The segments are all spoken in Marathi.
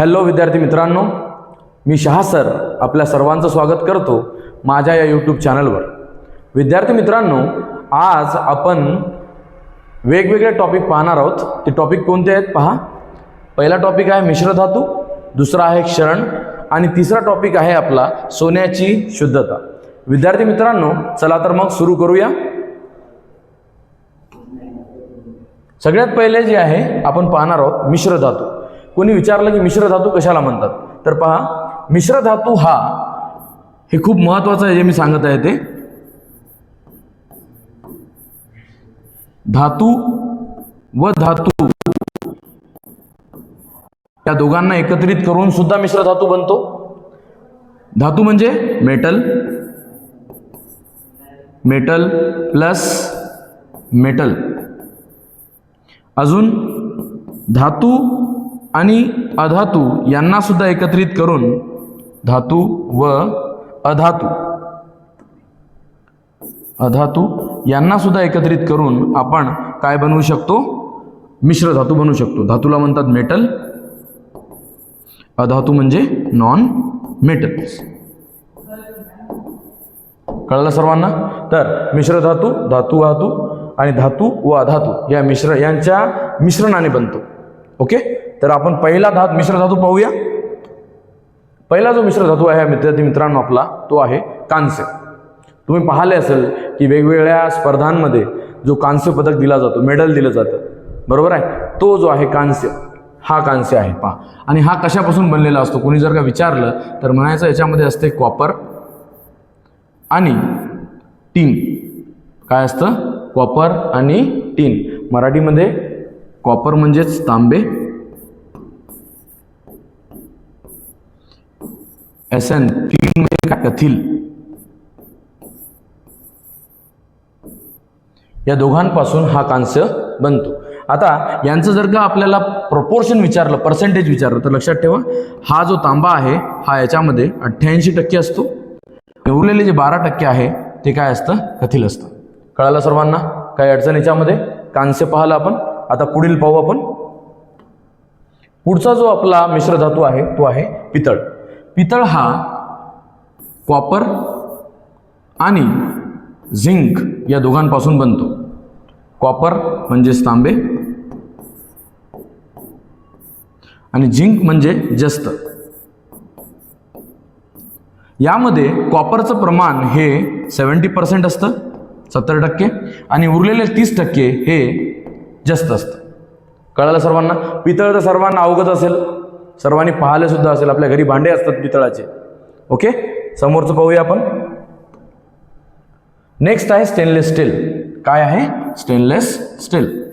हॅलो विद्यार्थी मित्रांनो. मी शहा सर आपल्या सर्वांचं स्वागत करतो माझ्या या यूट्यूब चॅनलवर विद्यार्थी मित्रांनो आज आपण वेगवेगळे टॉपिक पाहणार आहोत. ते टॉपिक कोणते आहेत पहा. पहिला टॉपिक आहे मिश्र धातू दुसरा आहे क्षरण आणि तिसरा टॉपिक आहे आपला सोन्याची शुद्धता. विद्यार्थी मित्रांनो चला तर मग सुरू करूया. सगळ्यात पहिले जे आहे आपण पाहणार आहोत मिश्र धातू. कोणी विचारलं की मिश्र धातू कशाला म्हणतात? तर पहा मिश्र धातू हा हे खूप महत्वाचं आहे जे मी सांगत आहे ते. धातू व धातू या दोघांना एकत्रित करून सुद्धा मिश्र धातू बनतो. धातू म्हणजे मेटल मेटल प्लस मेटल. अजून धातू आणि अधातू यांना सुद्धा एकत्रित करून धातू व अधातू. अधातू यांना सुद्धा एकत्रित करून आपण काय बनवू शकतो? मिश्र धातू बनवू शकतो. धातूला म्हणतात मेटल. अधातू म्हणजे नॉन मेटल कळलं सर्वांना? तर मिश्र धातू धातू धातू आणि धातू व अधातू या मिश्र यांच्या मिश्रणाने बनतो. ओके? तर आपण पहिला धात मिश्र धातू पाहूया. पहिला जो मिश्र धातू आहे विद्यार्थी मित्रांनो आपला तो आहे कांस्य. तुम्ही पाहिले असेल की वेगवेगळ्या स्पर्धांमध्ये जो कांस्य पदक दिला जातो मेडल दिलं जातं. बरोबर आहे? तो जो आहे कांस्य. हा कांस्य आहे पहा. आणि हा कशापासून बनलेला असतो? कोणी जर का विचारलं तर म्हणायचं याच्यामध्ये असते कॉपर आणि टीन. काय असतं? कॉपर आणि टीन. मराठीमध्ये कॉपर म्हणजेच तांबे एस एन टीन म्हणजे काय? कथील या दोघांपासून हा कांस्य बनतो. आता यांचं जर का आपल्याला प्रपोर्शन विचारलं पर्सेंटेज विचारलं तर लक्षात ठेवा हा जो तांबा आहे हा याच्यामध्ये अठ्ठ्याऐंशी टक्के असतो. उरलेले जे बारा टक्के आहे ते काय असतं? कथील असतं. कळालं सर्वांना? काही अडचण याच्यामध्ये? कांस्य पाहिलं आपण. आता पुढील पाहू आपण. पुढचा जो आपला मिश्र धातू आहे तो आहे पितळ. पितळ हा कॉपर आणि झिंक या दोघांपासून बनतो. कॉपर म्हणजेच तांबे आणि झिंक म्हणजे जस्त. यामध्ये कॉपरचं प्रमाण हे सेवन्टी पर्सेंट असतं सत्तर टक्के आणि उरलेले तीस टक्के हे जास्त असतं. कळालं सर्वांना? पितळ तर सर्वांना अवगत असेल. सर्वांनी पाहिले सुद्धा असेल आपल्या घरी भांडे असतात पितळाचे. ओके? समोरचं पाहूया आपण. नेक्स्ट आहे स्टेनलेस स्टील काय आहे? Stainless steel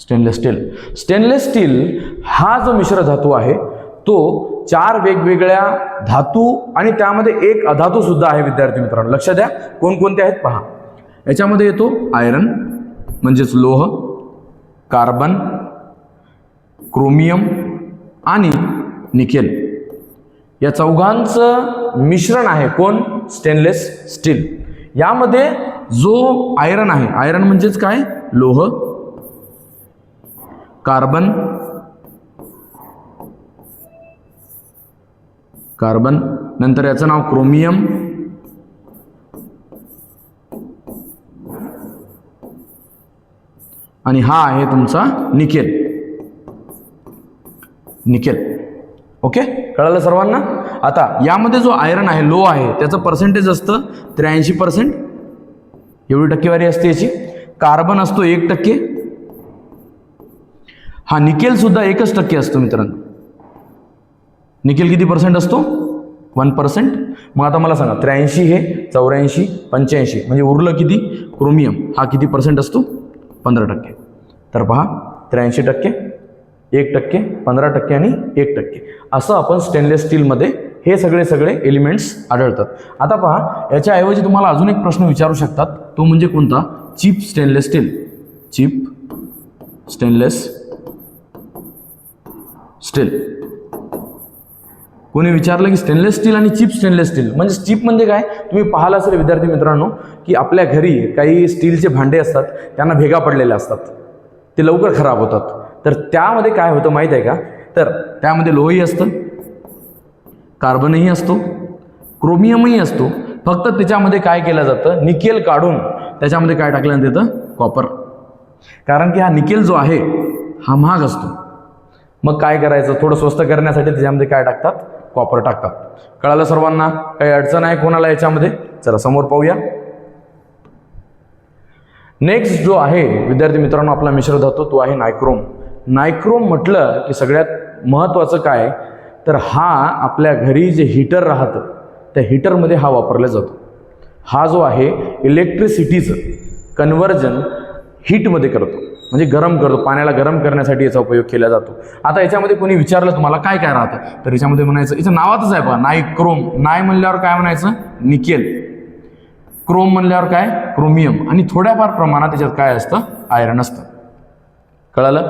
stainless steel stainless steel हा जो मिश्र धातू आहे तो चार वेगवेगळ्या धातू आणि त्यामध्ये एक अधातू सुद्धा आहे विद्यार्थी मित्रांनो. लक्ष द्या. कोणकोणते आहेत? पहा. याच्यामध्ये येतो आयरन म्हणजेच लोह. कार्बन क्रोमियम आणि निकेल. या चौघांचं मिश्रण आहे कोण? Stainless steel. यामध्ये जो आयरन आहे आयरन म्हणजेच काय? लोह कार्बन कार्बन नंतर याचं नाव क्रोमियम आणि हा आहे तुमचा निकेल. निकेल. ओके? कळालं सर्वांना? आता यामध्ये जो आयरन आहे लो आहे त्याचं पर्सेंटेज असतं त्र्याऐंशी पर्सेंट एवढी टक्केवारी असते याची. कार्बन असतो एक टक्के. हा निकेल सुद्धा एकच टक्के असतो मित्रांनो. निकेल किती पर्सेंट असतो? वन पर्सेंट मग आता मला सांगा त्र्याऐंशी हे चौऱ्याऐंशी पंच्याऐंशी म्हणजे उरलं किती? क्रोमियम हा किती पर्सेंट असतो? पंधरा टक्के. तर पहा त्र्याऐंशी टक्के एक टक्के पंधरा टक्के आणि एक टक्के. असं आपण स्टेनलेस स्टीलमध्ये हे सगळे सगळे एलिमेंट्स आढळतात. आता पहा याच्याऐवजी तुम्हाला अजून एक प्रश्न विचारू शकतात. तो म्हणजे कोणता? Cheap stainless steel cheap stainless steel कोणी विचारलं की स्टेनलेस स्टील आणि चीप स्टेनलेस स्टील म्हणजे चिप म्हणजे काय? तुम्ही पाहाल असेल विद्यार्थी मित्रांनो की आपल्या घरी काही स्टीलचे भांडे असतात त्यांना भेगा पडलेल्या असतात. ते लवकर खराब होतात. तर त्यामध्ये काय होतं माहीत आहे का? तर त्यामध्ये लोहही असतं कार्बनही असतो क्रोमियमही असतो. फक्त त्याच्यामध्ये काय केलं जातं? निकेल काढून त्याच्यामध्ये काय टाकलं येतं कॉपर. कारण की हा निकेल जो आहे हा महाग असतो. मग काय करायचं? थोडं स्वस्त करण्यासाठी त्याच्यामध्ये काय टाकतात? कॉपर टाकतात. कळालं सर्वांना? काही अडचण आहे कोणाला याच्यामध्ये? चला समोर पाहूया. नेक्स्ट जो आहे विद्यार्थी मित्रांनो आपला मिश्र धातू तो आहे नायक्रोम नायक्रोम म्हटलं की सगळ्यात महत्त्वाचं काय? तर हा आपल्या घरी जे हीटर राहतं त्या हीटरमध्ये हा वापरला जातो. हा जो आहे इलेक्ट्रिसिटीचं कन्व्हर्जन हीटमध्ये करतो. म्हणजे गरम करतो पाण्याला गरम करण्यासाठी याचा उपयोग केला जातो. आता याच्यामध्ये कोणी विचारलं तुम्हाला काय काय राहतं? तर याच्यामध्ये म्हणायचं याचं नावातच आहे बघा नायक्रोम नाय म्हणल्यावर काय म्हणायचं? निकेल. क्रोम म्हणल्यावर काय? क्रोमियम. आणि थोड्याफार प्रमाणात त्याच्यात काय असतं? आयरन असतं. कळालं?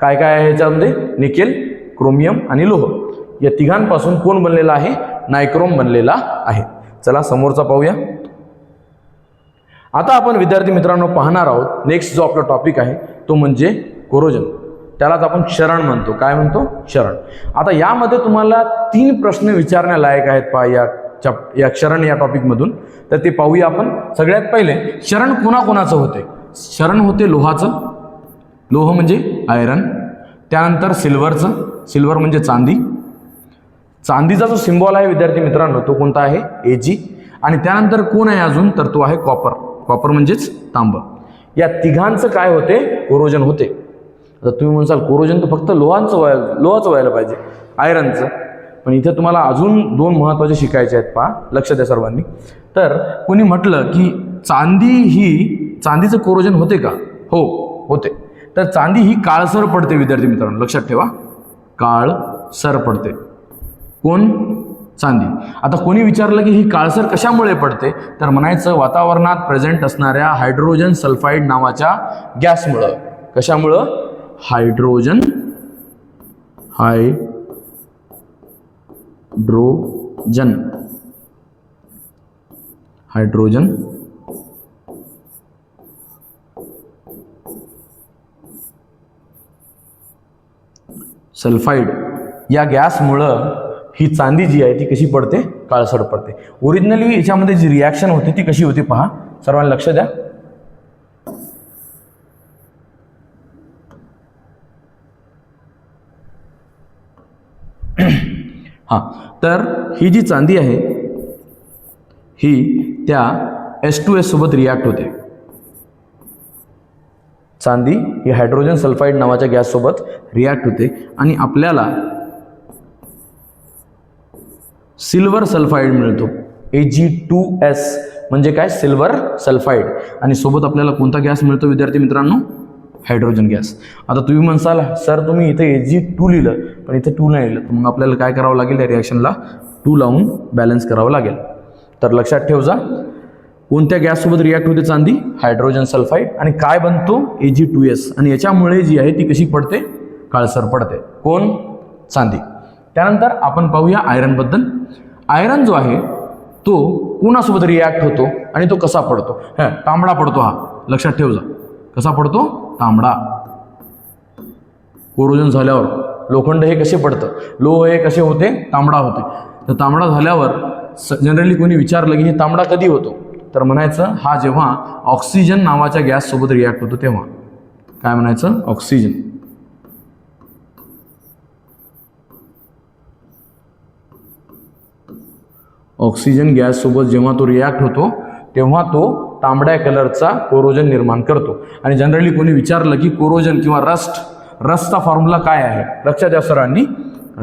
काय काय आहे याच्यामध्ये? निकेल क्रोमियम आणि लोह. या तिघांपासून कोण बनलेला आहे? नायक्रोम बनलेला आहे. चला समोरचा पाहूया. आता आपण विद्यार्थी मित्रांनो पाहणार आहोत नेक्स्ट जो आपला टॉपिक आहे तो म्हणजे कोरोजन. त्यालाच आपण शरण म्हणतो. काय म्हणतो? शरण आता यामध्ये तुम्हाला तीन प्रश्न विचारण्यालायक आहेत पहा या चॅप या शरण या टॉपिकमधून तर ते पाहूया आपण. सगळ्यात पहिले शरण कोणाकोणाचं होते? शरण होते लोहाचं. लोह म्हणजे आयरन त्यानंतर सिल्वरचं सिल्वर म्हणजे चांदी. चांदीचा जो सिम्बॉल आहे विद्यार्थी मित्रांनो तो कोणता आहे? ए जी आणि त्यानंतर कोण आहे अजून? तर तो आहे कॉपर कॉपर म्हणजेच तांब. या तिघांचं काय होते? कोरोजन होते. आता तुम्ही म्हणसाल कोरोजन तर फक्त लोहांचं व्हाय लोहाचं व्हायला पाहिजे. आयरनचं पण इथे तुम्हाला अजून दोन महत्त्वाचे शिकायचे आहेत पहा. लक्ष द्या सर्वांनी. तर कोणी म्हटलं की चांदी ही चांदीचं कोरोजन होते का? हो होते. तर चांदी ही काळसर पडते विद्यार्थी मित्रांनो. लक्षात ठेवा. काळसर पडते. कोण? चांदी. आता कोणी विचारलं की ही काळसर कशामुळे पडते? तर म्हणायचं वातावरणात प्रेझेंट असणाऱ्या हायड्रोजन सल्फाईड नावाच्या गॅसमुळं. कशामुळं? हायड्रोजन हाय हायड्रोजन. हायड्रोजन. सल्फाईड या गॅसमुळं ही चांदी जी आहे ती कशी पडते? काळसर पडते. ओरिजिनली याच्यामध्ये जी रिॲक्शन होते ती कशी होती पहा? सर्वांना लक्ष द्या. हां तर ही जी चांदी आहे ही त्या एस टू एस सोबत रिॲक्ट होते. चांदी ही हायड्रोजन सल्फाईड नावाच्या गॅससोबत रिॲक्ट होते आणि आपल्याला सिल्वर सल्फाईड मिळतो. ए जी टू एस म्हणजे काय? सिल्वर सल्फाईड आणि सोबत आपल्याला कोणता गॅस मिळतो विद्यार्थी मित्रांनो? हायड्रोजन गॅस आता तुम्ही म्हणसाल सर तुम्ही इथे ए जी टू लिहिलं पण इथे टू नाही लिहिलं. मग आपल्याला काय करावं लागेल? या रिॲक्शनला टू लावून बॅलन्स करावं लागेल. तर लक्षात ठेव जा कोणत्या गॅससोबत रिॲक्ट होते चांदी? हायड्रोजन सल्फाईड आणि काय बनतो? ए जी टू एस आणि याच्यामुळे जी आहे ती कशी पडते? काळसर पडते. कोण? चांदी. त्यानंतर आपण पाहूया आयरनबद्दल आयरन जो आहे तो कोणासोबत रिॲक्ट होतो? आणि तो कसा पडतो? हां तांबडा पडतो हा. लक्षात ठेव जा कसा पडतो? तांबडा. कोरोजन झाल्यावर लोखंड हे कसे पडतं? लोह हे कसे होते? तांबडा होते. तर तांबडा झाल्यावर स जनरली कोणी विचारलं की हे तांबडा कधी होतो? तर म्हणायचं हा जेव्हा ऑक्सिजन नावाच्या गॅससोबत रिॲक्ट होतो तेव्हा. काय म्हणायचं? ऑक्सिजन ऑक्सिजन गॅससोबत जेव्हा तो रिॲक्ट होतो तेव्हा तो तांबड्या कलरचा कोरोजन निर्माण करतो. आणि जनरली कोणी विचारलं की कोरोजन किंवा रस्ट रस्टचा फॉर्म्युला काय आहे? लक्षात द्या सरांनी.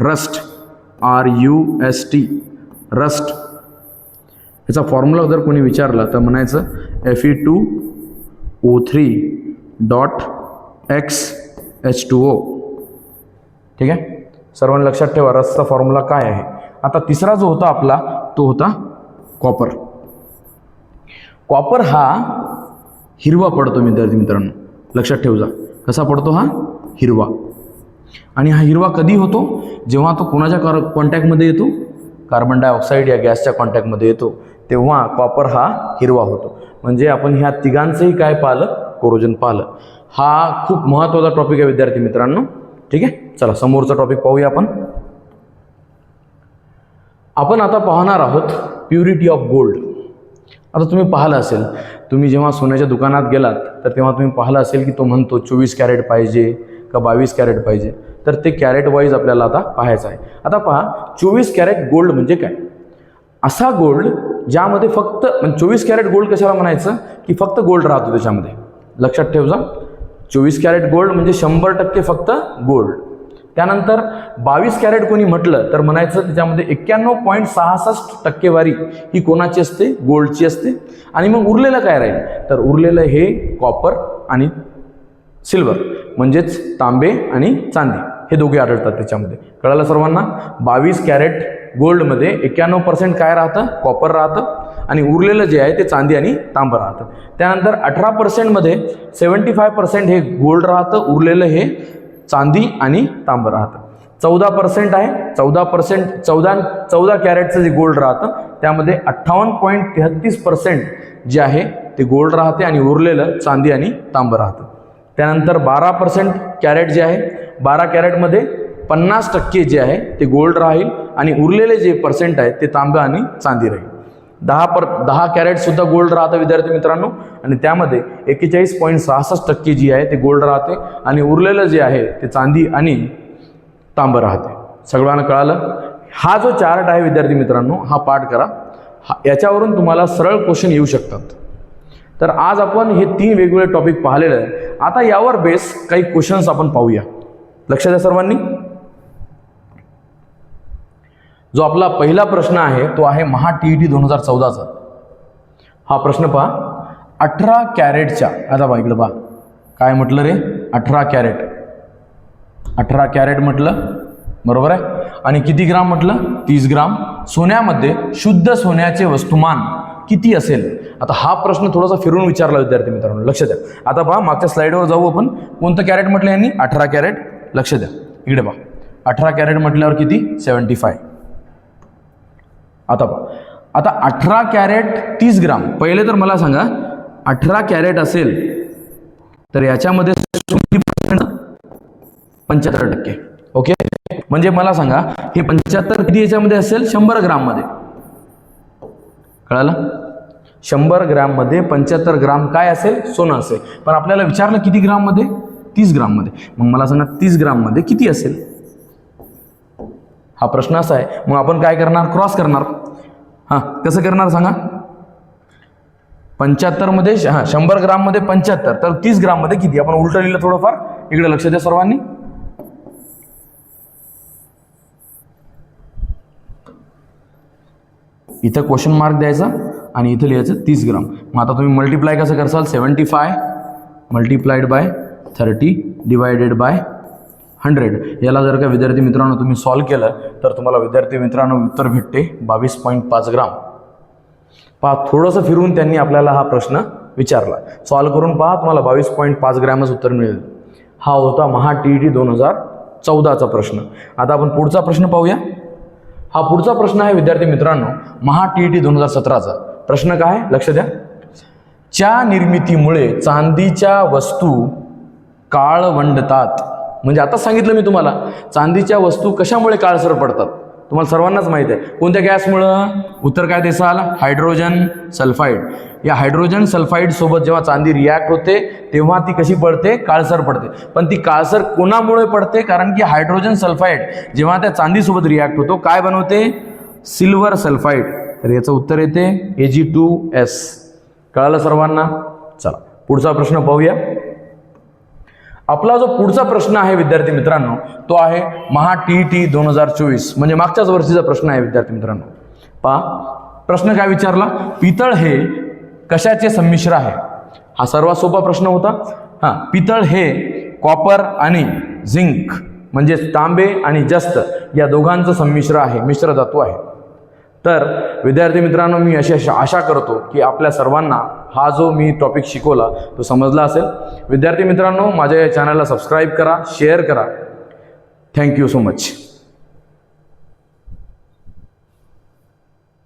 Rust R U S T rust. याचा फॉर्म्युला जर कोणी विचारला तर म्हणायचं F E two O three dot X H two O ठीक आहे? सर्वांनी लक्षात ठेवा रसचा फॉर्म्युला काय आहे? आता तिसरा जो होता आपला तो होता कॉपर कॉपर हा हिरवा पडतो विद्यार्थी मित्रांनो. लक्षात ठेव जा. कसा पडतो हा? हिरवा. आणि हा हिरवा कधी होतो? जेव्हा तो कोणाच्या कार कॉन्टॅक्टमध्ये येतो? कार्बन डायऑक्साईड या गॅसच्या कॉन्टॅक्टमध्ये येतो. तेव्हा कॉपर हा हिरवा होतो. म्हणजे आपण ह्या तिघांचंही काय पाहिलं? कोरोजन पाहिलं. हा खूप महत्त्वाचा टॉपिक आहे विद्यार्थी मित्रांनो. ठीक आहे? चला समोरचा टॉपिक पाहूया आपण. आपण आता पाहणार आहोत प्युरिटी ऑफ गोल्ड आता तुम्ही पाहिलं असेल तुम्ही जेव्हा सोन्याच्या दुकानात गेलात तर तेव्हा तुम्ही पाहिलं असेल की तो म्हणतो चोवीस कॅरेट पाहिजे का बावीस कॅरेट पाहिजे? तर ते कॅरेट वाईज आपल्याला आता पाहायचं आहे. आता पहा चोवीस कॅरेट गोल्ड म्हणजे काय? असा गोल्ड ज्यामध्ये फक्त म्हणजे चोवीस कॅरेट गोल्ड कशाला म्हणायचं? की फक्त गोल्ड राहतो त्याच्यामध्ये. लक्षात ठेव जा चोवीस कॅरेट गोल्ड म्हणजे शंभर टक्के फक्त गोल्ड. त्यानंतर बावीस कॅरेट कोणी म्हटलं तर म्हणायचं त्याच्यामध्ये एक्क्याण्णव पॉईंट सहासष्ट टक्केवारी ही कोणाची असते? गोल्डची असते. आणि मग उरलेलं काय राहील? तर उरलेलं हे कॉपर आणि सिल्वर म्हणजेच तांबे आणि चांदी. हे दोघे आढळतात त्याच्यामध्ये. कळालं सर्वांना? बावीस कॅरेट गोल्डमध्ये एक्क्याण्णव पर्सेंट काय राहतं? कॉपर राहतं. आणि उरलेलं जे आहे ते चांदी आणि तांबं राहतं. त्यानंतर अठरा पर्सेंटमध्ये सेवन्टी फाय पर्सेंट हे गोल्ड राहतं. उरलेलं हे चांदी आणि तांबं राहतं. चौदा पर्सेंट आहे चौदा पर्सेंट चौदा चौदा कॅरेटचं जे गोल्ड राहतं त्यामध्ये अठ्ठावन्न पॉईंट तेहत्तीस पर्सेंट जे आहे ते गोल्ड राहते आणि उरलेलं चांदी आणि तांबं राहतं. त्यानंतर बारा पर्सेंट कॅरेट जे आहे बारा कॅरेटमध्ये पन्नास टक्के जे आहे ते गोल्ड राहील आणि उरलेले जे पर्सेंट आहे ते तांबं आणि चांदी राहील. दहा पर दहा कॅरेटसुद्धा गोल्ड राहतं विद्यार्थी मित्रांनो. आणि त्यामध्ये एक्केचाळीस पॉईंट सहासष्ट टक्के जी आहे ते गोल्ड राहते. आणि उरलेलं जे आहे ते चांदी आणि तांबं राहते. सगळ्यांना कळालं? हा जो चार्ट आहे विद्यार्थी मित्रांनो हा पाठ करा. हा याच्यावरून तुम्हाला सरळ क्वेश्चन येऊ शकतात. तर आज आपण हे तीन वेगवेगळे टॉपिक पाहिलेले आहे आता यावर बेस काही क्वेश्चन्स आपण पाहूया. लक्षात द्या सर्वांनी. जो आपला पहिला प्रश्न आहे तो आहे महा टी ई टी दोन हजार चौदाचा. हा प्रश्न पहा. अठरा कॅरेटच्या आता पहा इकडं पहा. काय म्हटलं रे? अठरा कॅरेट. अठरा कॅरेट म्हटलं? बरोबर आहे? आणि किती ग्राम म्हटलं? तीस ग्राम. सोन्यामध्ये शुद्ध सोन्याचे वस्तुमान किती असेल? आता हा प्रश्न थोडासा फिरून विचारला विद्यार्थी मित्रांनो लक्ष द्या. आता पहा मागच्या स्लाईडवर जाऊ आपण. कोणतं कॅरेट म्हटलं यांनी? अठरा कॅरेट. लक्ष द्या. इकडे पहा. अठरा कॅरेट म्हटल्यावर किती? सेवन्टी फाय आता आता अठरा कॅरेट तीस ग्राम. पहिले तर मला सांगा अठरा कॅरेट असेल तर याच्यामध्ये पंच्याहत्तर टक्के. ओके म्हणजे मला सांगा हे पंच्याहत्तर किती याच्यामध्ये असेल? शंभर ग्राममध्ये. कळालं? शंभर ग्राममध्ये पंच्याहत्तर ग्राम काय असेल? सोनं असेल. पण आपल्याला विचारलं किती ग्राममध्ये? तीस ग्राममध्ये. मग मला सांगा तीस ग्राममध्ये किती असेल? हा प्रश्न असा आहे. मग आपण काय करणार? क्रॉस करणार. हां कसं करणार सांगा? पंच्याहत्तरमध्ये हां शंभर ग्राममध्ये पंच्याहत्तर. तर तीस ग्राममध्ये किती? आपण उलटं लिहिलं थोडंफार. इकडे लक्ष द्या सर्वांनी. इथं क्वेश्चन मार्क द्यायचा आणि इथं लिहायचं तीस ग्राम. मग आता तुम्ही मल्टिप्लाय कसं करसाल? Seventy five multiplied by thirty divided by hundred. याला जर का विद्यार्थी मित्रांनो तुम्ही सॉल्व केलं तर तुम्हाला विद्यार्थी मित्रांनो उत्तर भेटते बावीस पॉईंट पाच ग्राम. पहा थोडंसं फिरून त्यांनी आपल्याला हा प्रश्न विचारला. सॉल्व करून पहा तुम्हाला बावीस पॉईंट पाच ग्रॅमच उत्तर मिळेल. हा होता महा टी ई टी दोन हजार चौदाचा प्रश्न. आता आपण पुढचा प्रश्न पाहूया. हा पुढचा प्रश्न आहे विद्यार्थी मित्रांनो महा टी ई टी दोन हजार सतराचा. प्रश्न काय आहे? लक्ष द्या. च्या निर्मितीमुळे चांदीच्या वस्तू काळवंडतात. म्हणजे आता सांगितलं मी तुम्हाला चांदीच्या वस्तू कशामुळे काळसर पडतात? तुम्हाला सर्वांनाच माहीत आहे. कोणत्या गॅसमुळं? उत्तर काय देसाल? Hydrogen sulphide. या हायड्रोजन सल्फाईड सोबत जेव्हा चांदी रिॲक्ट होते तेव्हा ती कशी पडते? काळसर पडते. पण ती काळसर कोणामुळे पडते? कारण की हायड्रोजन सल्फाईड जेव्हा त्या चांदीसोबत रिॲक्ट होतो काय बनवते? Silver sulphide. तर याचं उत्तर येते ए जी टू एस कळालं सर्वांना? चला पुढचा प्रश्न पाहूया. आपला जो पुढचा प्रश्न आहे विद्यार्थी मित्रांनो तो आहे महा टी टी दोन हजार चोवीस. म्हणजे मागच्याच वर्षीचा प्रश्न आहे विद्यार्थी मित्रांनो. पहा प्रश्न काय विचारला? पितळ हे कशाचे संमिश्र आहे? हा सर्वात सोपा प्रश्न होता. हां पितळ हे कॉपर आणि झिंक म्हणजे तांबे आणि जस्त या दोघांचं संमिश्र आहे मिश्र धातू आहे. तर विद्यार्थी मित्रांनो मी अशी अशा आशा करतो की आपल्या सर्वांना हा जो मी टॉपिक शिकवला तो समजला असेल. विद्यार्थी मित्रांनो माझ्या या चॅनलला सबस्क्राईब करा शेअर करा. Thank you so much